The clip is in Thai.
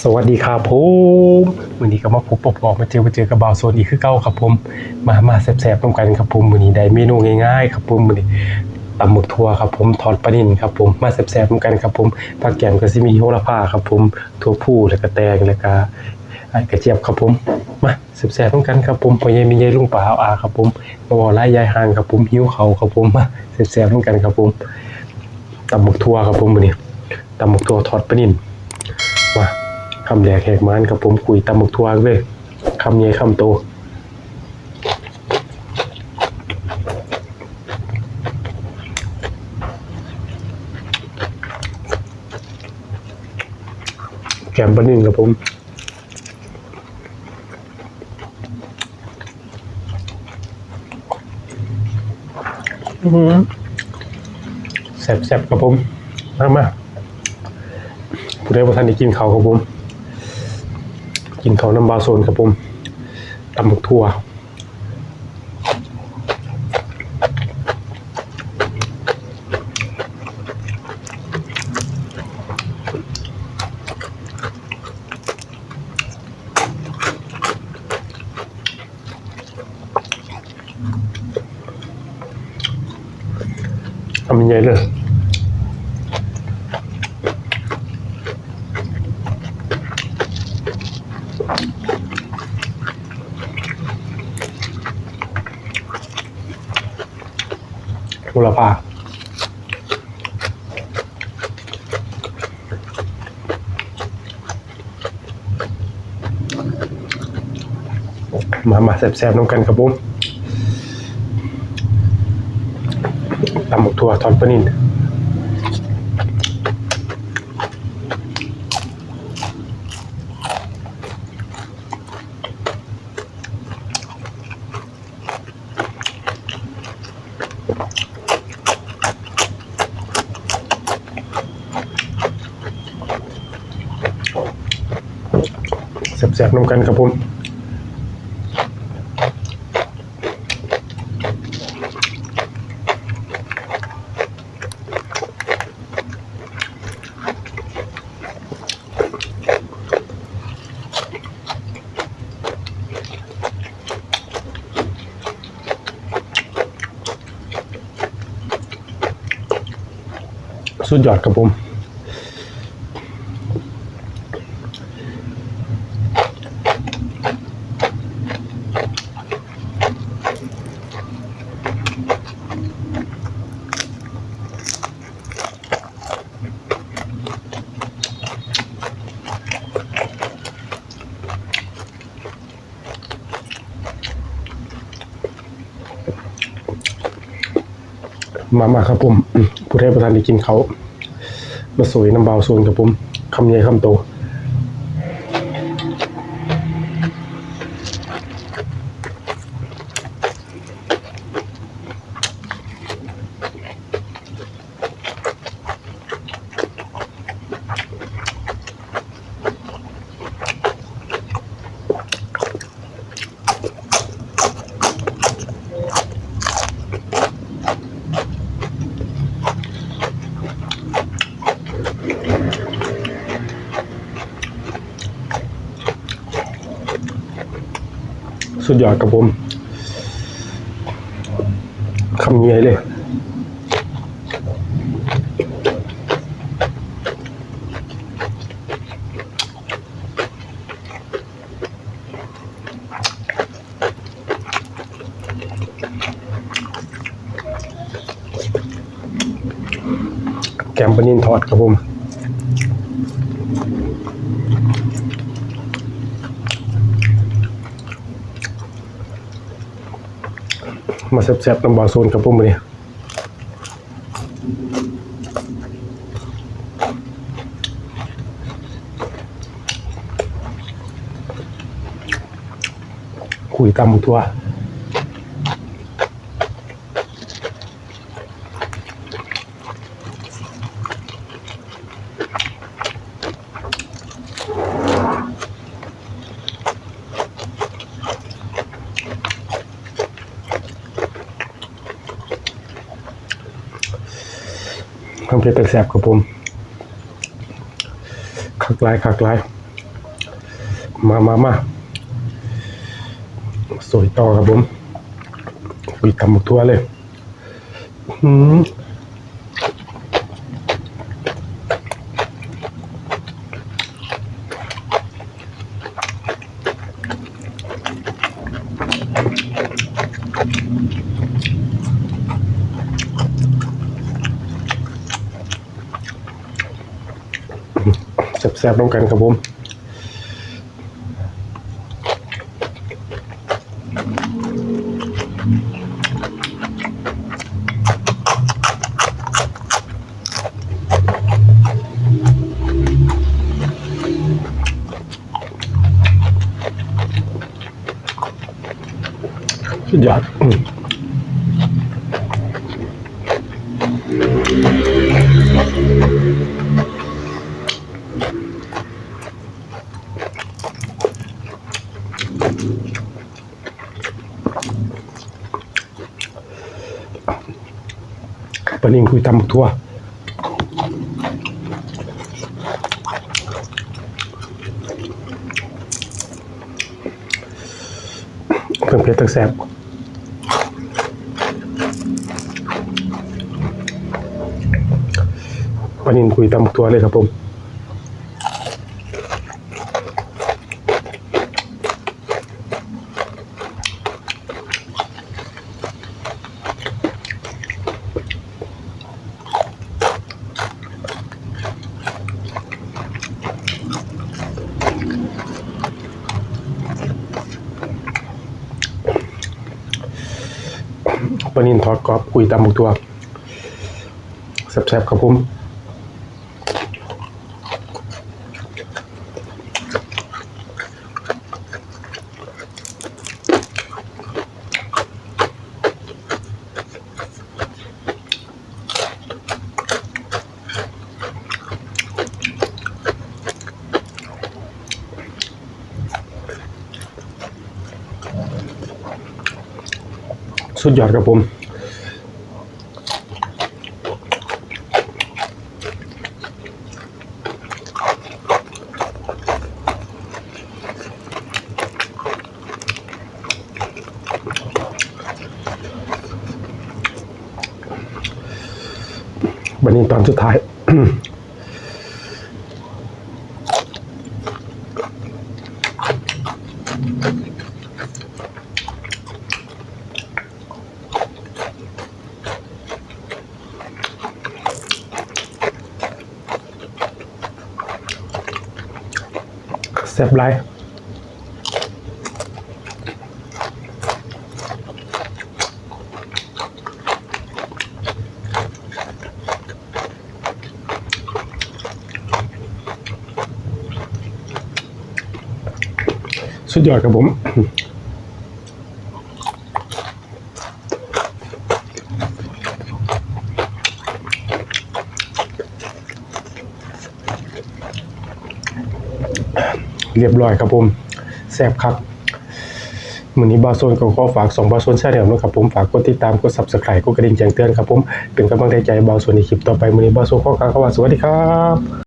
สวัสดีครับผมวันนี้ก็มาพบปะพอกมาเจอมาเจอกับบ่าวโซนอีกคือเก่าครับผม มามาแซ่บๆตร่วมกันครับผมวันนี้ได้เมนูง่ายๆครับผมวันนี้ตำหมึกทั่วครับผมทอดปลานิ่นครับผมมาแซ่บๆตร่วมกันครับผมผักแกงก็สิมีโหระพาครับผมถั่วพูแล้วก็แตงแล้วก็กระเจี๊ยบครับผมมาแซ่บๆร่วมกันครับผมพ่อใหญ่มีใหญ่ลุงป๋าอาครับผมมาบอกไล่ยายหางครับผมหิ้วเขาครับผมมาแซ่บๆร่วมกันครับผมตำหมึกทั่วครับผมวันนี้ตำหมึกทั่วทอดปลานิน มาคำแดกแหกมันกับผมคุยตำหมึกทัวร์เลยคำใหญ่คำโตแกมปลานิ่งกับผมแซ่บๆกับผม มามา ผู้ใดบ่ทันได้กินข้าวครับผม กินข้าวน้ำบาโซนครับผมตำบักทั่วทำยังไงเลย โหระพามา มาแซ่บๆน้องกันครับผมตำหมกถั่วทอนปนิน แซ่บน้ำกันครับผมสุดยอดครับผม มามาครับผม ผู้ใดประธานได้กินเขา มาสวยน้ำเบาส่วนครับผมคำใหญ่คำโต สุดยอดครับผมคำใหญ่เลยแกมปนินทอดครับผม มาแซ่บๆน้ำบาโซนครับผมมื้อนี้คุยตำทัว ทำเพชรแสบครับผมขักลายขักลาย มามามาสวยต่อครับผมคุยตำหมกทั่วเลย อืม แซ่บๆต้องกันครับผมสุดยอด ปนิงคุยตำทั่วเพิ่มเพชรตักแซบปนนี้คุยตำทั่วเลยครับผม ปนินทอดกรอบคุยตำบักตัวแซ่บๆครับผม สุดยอดครับผมวันนี้ตอนสุดท้าย แซ่บไรสุดยอดครับผม เรียบร้อยครับผมแซ่บครับมือนี้บาโซนก็ขอฝากสองบาโซนแช่เดียวนะครับผมฝากกดติดตามกด subscribe กดกระดิ่งแจ้งเตือนครับผมเป็นกำลังใจให้บาโซนในคลิปต่อไปมือนี้บาโซนขอกล่าวคำว่าสวัสดีครับ